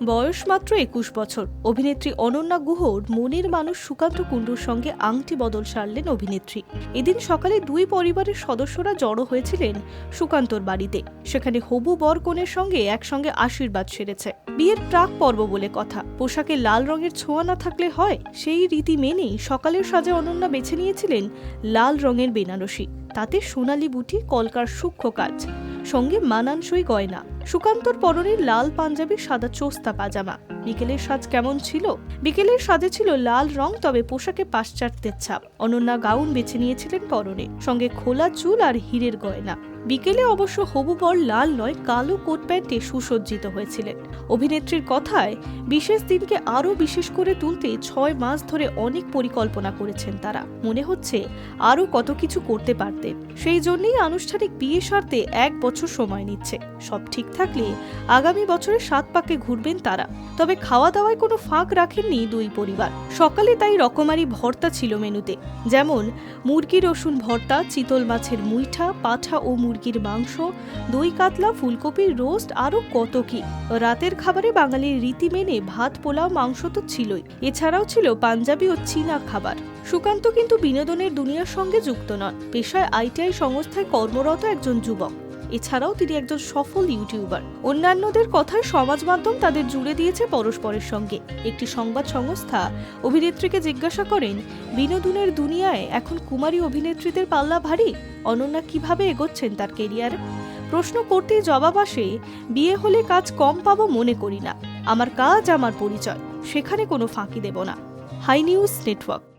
বয়স মাত্র একুশ বছর। অভিনেত্রী অনন্যা গুহর মনের মানুষ সুকান্ত কুণ্ডুর সঙ্গে আংটি বদল সারলেন অভিনেত্রী। এদিন সকালে দুই পরিবারের সদস্যরা জড়ো হয়েছিলেন সুকান্তর বাড়িতে। সেখানে হবু বর কনের সঙ্গে একসঙ্গে আশীর্বাদ সেরেছে। বিয়ের প্রাক পর্ব বলে কথা। পোশাকে লাল রঙের ছোঁয়া না থাকলে হয়, সেই রীতি মেনেই সকালের সাজে অনন্যা বেছে নিয়েছিলেন লাল রঙের বেনারসি। তাতে সোনালি বুটি, কলকার সূক্ষ্ম কাজ, সঙ্গে মানানসই গয়না। সুকান্তর পরনে লাল পাঞ্জাবি, সাদা চোস্তা পাজামা। বিকেলের সাজ কেমন ছিল? বিকেলের সাজে ছিল লাল রং, তবে পোশাকে পাশ্চাত্যের ছাপ। অনন্যা গাউন বেছে নিয়েছিলেন পরনে, সঙ্গে খোলা চুল আর হীরের গয়না। বিকেলে অবশ্য হবু বর লাল নয়, কালো কোট প্যান্টে সুসজ্জিত হয়েছিলেন। অভিনেত্রীর কথায় বিশেষ দিনকে আরও বিশেষ করে তুলতে ছয় মাস ধরে অনেক পরিকল্পনা করেছেন তারা। মনে হচ্ছে আরও কত কিছু করতে পারতেন। সেই জন্যই আনুষ্ঠানিক বিয়ে সারতে এক বছর সময় নিচ্ছে। সব ঠিক থাকলে আগামী বছরে সাত পাকে ঘুরবেন তারা। তবে খাওয়া দাওয়ায় কোনো ফাঁক রাখেননি দুই পরিবার। সকালে তাই রকমারি ভর্তা ছিল মেনুতে। যেমন মুরগি রসুন ভর্তা, চিতল মাছের মুইঠা, পাঠা ও মুরগির মাংস, দই কাতলা, ফুলকপির রোস্ট আরও কত কি। রাতের খাবারে বাঙালির রীতি মেনে ভাত, পোলাও, মাংস তো ছিলই। এছাড়াও ছিল পাঞ্জাবি ও চীনা খাবার। সুকান্ত কিন্তু বিনোদনের দুনিয়ার সঙ্গে যুক্ত নন। পেশায় আইটিআই সংস্থায় কর্মরত একজন যুবক। এছাড়াও তিনি একজন সফল ইউটিউবার। অন্যান্যদের কথায় সমাজ মাধ্যম তাদের জুড়ে দিয়েছে পরস্পরের সঙ্গে। একটি সংবাদ সংস্থা অভিনেত্রীকে জিজ্ঞাসা করেন, বিনোদনের দুনিয়ায় এখন কুমারী অভিনেত্রীদের পাল্লা ভারী? অনন্যা কীভাবে এগোচ্ছেন তার কেরিয়ারে? প্রশ্ন করতেই জবাব আসে, বিয়ে হলে কাজ কম পাবো মনে করি না। আমার কাজ, আমার পরিচয়। সেখানে কোনো ফাঁকি দেব না। High news network.